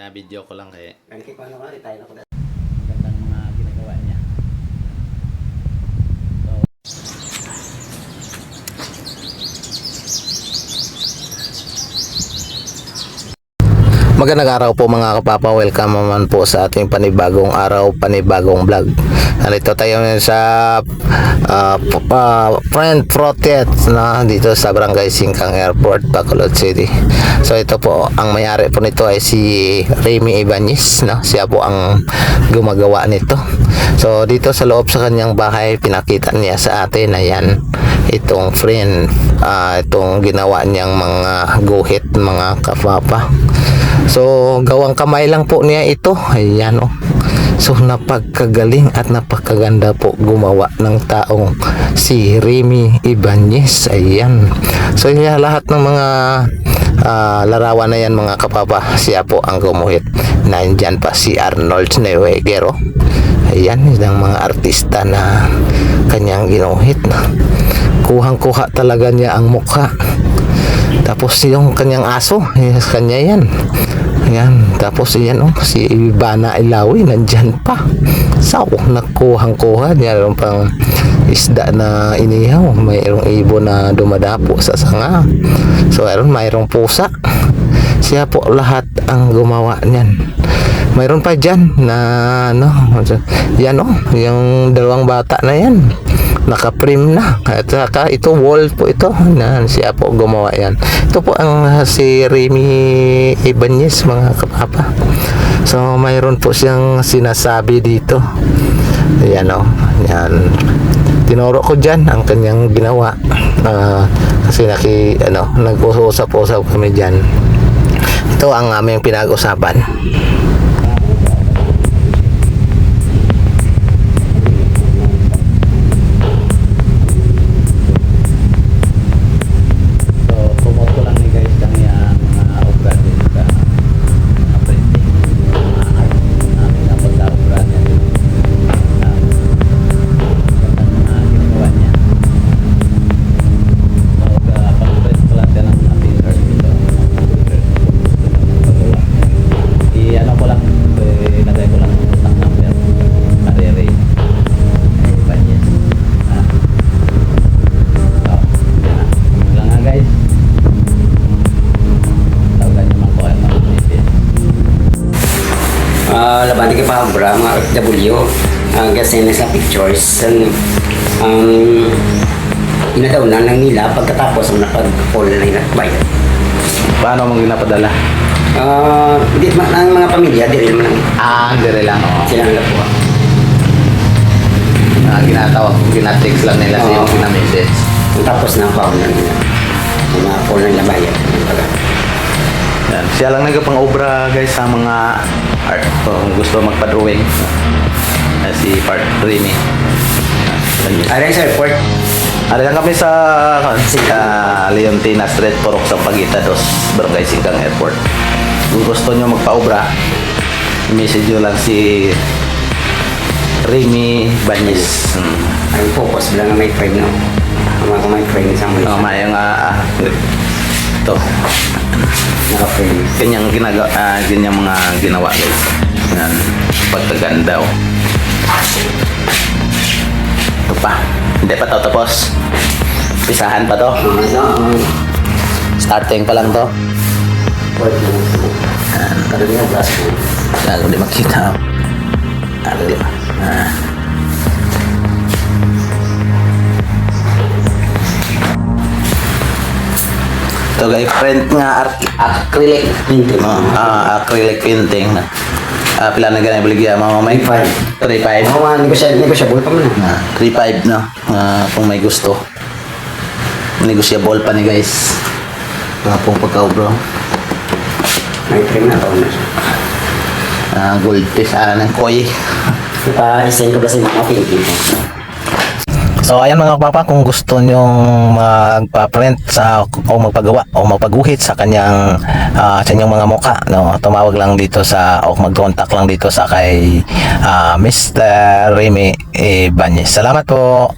Bina-video ko lang kay Kanikip ko ano ka, retire na. ko dati. gandang mga ginagawa niya. So, Magandang araw po mga kapapa. Welcome naman po sa ating panibagong araw, panibagong vlog. Nandito tayo ngayon sa uh, uh, Friend Protect na dito sa Barangay Singkang Airport, Bacolod City. So ito po, ang may-ari po nito ay si Remy Ibanez. No? Siya po ang gumagawa nito. So dito sa loob sa kanyang bahay, pinakita niya sa atin na yan itong friend, ah, itong ginawa niyang mga guhit, mga kapapa. So, gawang kamay lang po niya ito. Ayan o. So, napagkagaling at napakaganda po gumawa ng taong si Remy Ibanez. Ayan. So, yeah, lahat ng mga ah, larawan na yan mga kapapa, siya po ang gumuhit. Nandyan pa si Arnold Schwarzenegger. Ayan, isang mga artista na kanyang ginuhit. Kuhang-kuha talaga niya ang mukha. Tapos yung kanyang aso, kanya yan. Ayan, tapos yan oh, si Bana Ilawi nandyan pa. Saw, nakuhang-kuha niya rin pang isda na inihaw. Mayroong ibon na dumadapo sa sanga. So, mayroon mayroong pusa. Siya po lahat ang gumawa niyan. Mayroon pa dyan na ano, yan oh, yung dalawang bata na yan. Naka-frame na. At saka ito wall po ito. Na siya po gumawa yan. Ito po ang uh, si Remy Ibanez mga kapapa. So mayroon po siyang sinasabi dito. Yan o yan. Tinuro ko dyan ang kanyang ginawa. Ah, kasi naki ano nag-usap-usap kami dyan. Ito ang aming pinag-usapan Ah, laban ka pa bra mga OFW. Ang kasi na sa pictures. Ang um, inadaw na lang nila pagkatapos ang napag-call na nila bayad. paano mo ginapadala? Ah, di man ang mga pamilya di rin man ah dire lang oh. sila nila po. Ah, ginatawag, ginatext lang nila sa Oo. yung ginamessage. Tapos na pa na nila. Ang Mga call na nila bayad. Yan. Siya lang nagpang-obra guys sa mga art. Kung gusto magpa-drawing. Ah, si Part Remy. Aray sa airport. Ari lang kami sa sa Leontina Street, Purok sa Pagita dos, Barangay Singkang Airport. Kung gusto nyo magpa-obra, message nyo lang si Remy Banyes. Hmm. Ang focus lang na may friend no. Ang mga may friend sa mga Oh, may nga ah, ito. naka-friend. Kanyang ginagawa, ah, ganyang mga ginawa guys. Yan, pagkaganda oh. Ito pa. Hindi pa to tapos. Pisahan pa to. Starting pa lang to. mo. Lalo di makita. Lalo di Ah. Ito guys, print nga art, acrylic Painting. Oh, ah, acrylic painting. Ah, pila na ganay baligya mga may 3.5. 3.5. Ako nga, negosyable, negosyable pa man. Ah, 3.5 no. Ah, kung may gusto. Negosyable pa ni guys. Mga pong pagkaw bro. May frame na na siya. Ah, gold piece, ah, ng koi. Ipa-design ko ba sa mga painting? So ayan mga kapapa, kung gusto nyong magpa-print sa o magpagawa o magpaguhit sa kanyang ah, sa inyong mga muka, no, tumawag lang dito sa o mag-contact lang dito sa kay ah, Mr. Remy Ibanez. Salamat po.